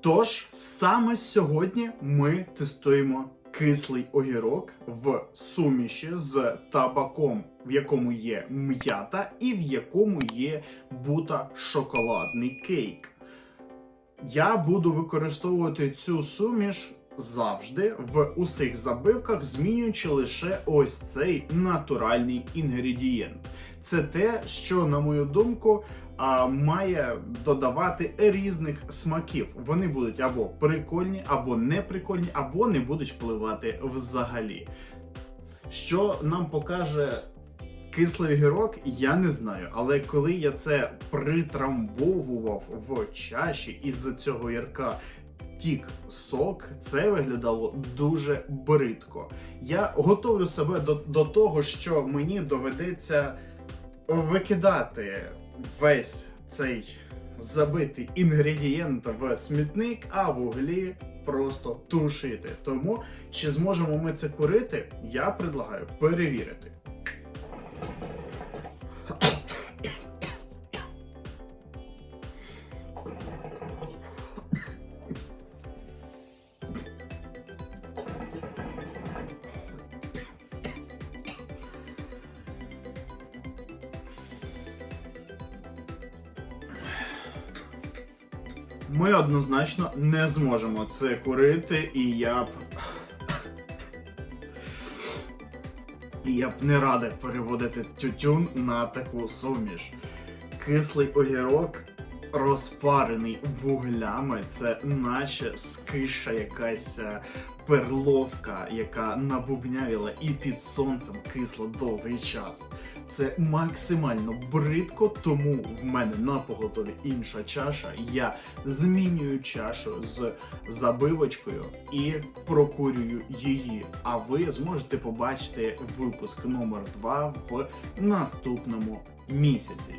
Тож саме сьогодні ми тестуємо кислий огірок в суміші з табаком, в якому є м'ята і в якому є бута шоколадний кейк. Я буду використовувати цю суміш завжди в усіх забивках, змінюючи лише ось цей натуральний інгредієнт. Це те, що, на мою думку, має додавати різних смаків. Вони будуть або прикольні, або неприкольні, або не будуть впливати взагалі. Що нам покаже кислий огірок, я не знаю. Але коли я це притрамбовував в чаші із цього ярка. Тік сок, це виглядало дуже бридко. Я готовлю себе до, до того, що мені доведеться викидати весь цей забитий інгредієнт в смітник, а в углі просто тушити. Тому чи зможемо ми це курити, я предлагаю перевірити. Ми однозначно не зможемо це курити, і я б. Я б не радив переводити тютюн на таку суміш. Кислий огірок, розпарений вуглями, це наче скиша якась е, перловка, яка набубнявіла і під сонцем кисла довгий час. Це максимально бридко, тому в мене на поготові інша чаша. Я змінюю чашу з забивочкою і прокурюю її. А ви зможете побачити випуск номер 2 в наступному місяці.